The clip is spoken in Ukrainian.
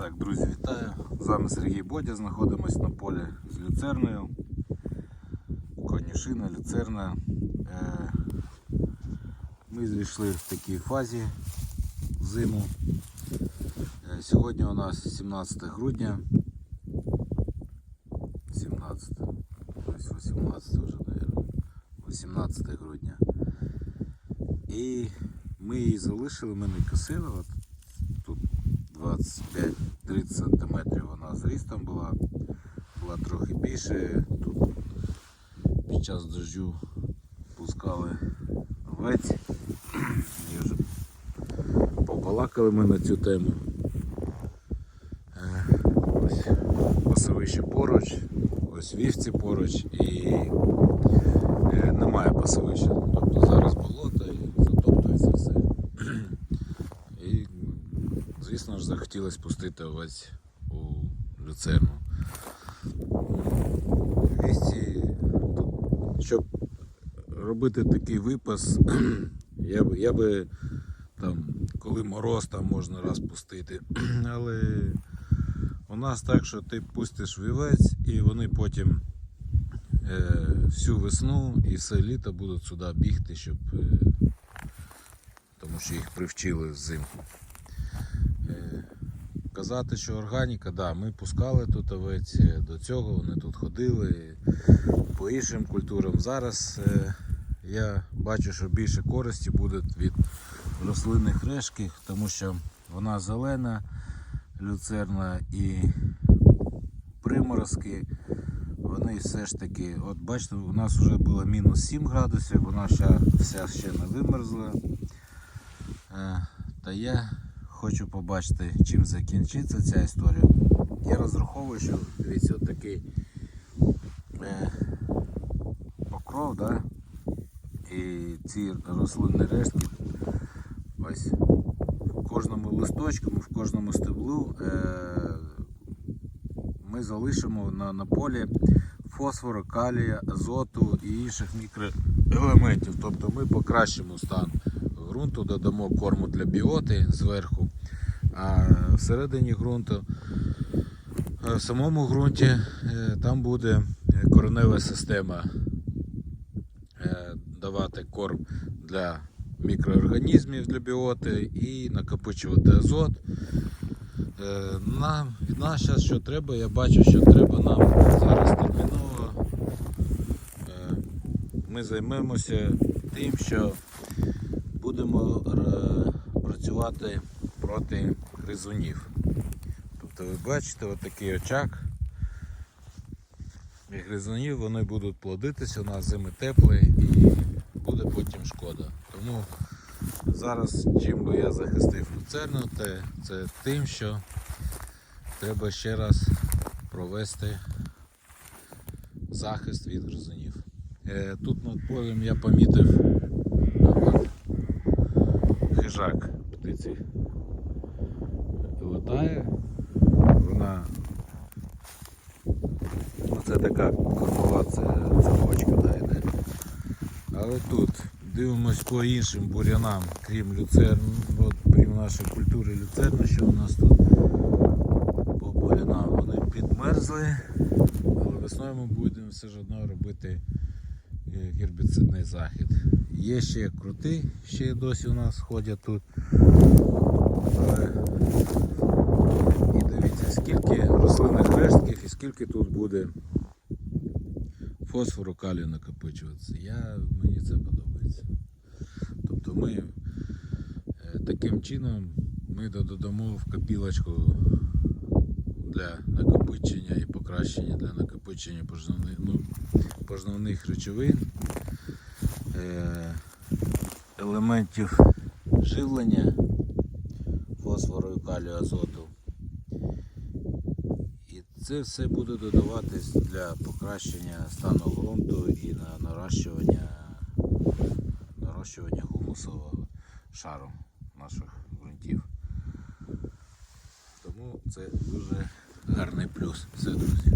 Так, друзі, вітаю! З вами Сергій Бодя. Знаходимось на полі з люцерною. Конюшина, люцерна. Е, Ми зійшли в такій фазі зиму. Е, Сьогодні у нас 17 грудня. 17. Тобто 18 вже, мабуть. 18 грудня. І ми її залишили, ми не косили. 25-30 см вона зрістом була, була трохи більше. Тут під час дождю пускали овець. І вже побалакали ми на цю тему. Е, Ось пасовище поруч, ось вівці поруч і е, немає пасовища. Тобто зараз болото і затоптується все. І, звісно ж, захотілося пустити овець у люцерну. Вісті, тут, щоб робити такий випас, я би, я би там, коли мороз, там можна раз пустити. Але у нас так, що ти пустиш вівець і вони потім е, всю весну і все літо будуть сюди бігти, щоб, е, тому що їх привчили взимку. Е, Казати, що органіка, да, ми пускали тут овець, е, до цього вони тут ходили по іншим культурам. Зараз е, я бачу, що більше користі буде від рослинних решки, тому що вона зелена, люцерна і приморозки. Вони все ж таки, от бачите, у нас вже було мінус 7 градусів, вона ще, вся ще не вимерзла. Е, Та я хочу побачити, чим закінчиться ця історія. Я розраховую, що дивіться, от такий е, покров, да? і ці рослинні рештки, ось в кожному листочку, в кожному стеблу е, ми залишимо на, на полі фосфору, калія, азоту і інших мікроелементів. Тобто ми покращимо стан ґрунту, додамо корму для біоти зверху, а всередині ґрунту, е, в самому ґрунті е, там буде коренева система е, давати корм для мікроорганізмів для біоти і накопичувати азот. Нам від нас зараз що треба, я бачу, що треба нам зараз терміново. Ми займемося тим, що будемо працювати проти гризунів. Тобто ви бачите отакий очаг. І гризунів вони будуть плодитися, у нас зими теплі і буде потім шкода. Тому зараз чим би я захистив люцерну, те- це тим, що треба ще раз провести захист від гризунів. Е, Тут над полем я помітив от, хижак птиці летає. Вона це така кормова це- цепочка да. Але тут дивимось по іншим бурянам, крім люцерн, от крім нашої культури люцерна, що у нас тут по бурянам. Вони підмерзли, але весною ми будемо все ж одно робити е, гербіцидний захід. Є ще крути, ще досі у нас ходять тут. І дивіться, скільки рослинних рештків і скільки тут буде фосфору калію накопичуватися. Я, мені це подобається. Тобто ми е, таким чином ми додамо в копілочку для накопичення і покращення для накопичення поживних, ну, поживних речовин, е, елементів живлення фосфору, калію, азоту. І це все буде додаватись для покращення стану ґрунту і на нарощування, нарощування гумусового шару наших ґрунтів. Тому це дуже гарний плюс. Все, друзі.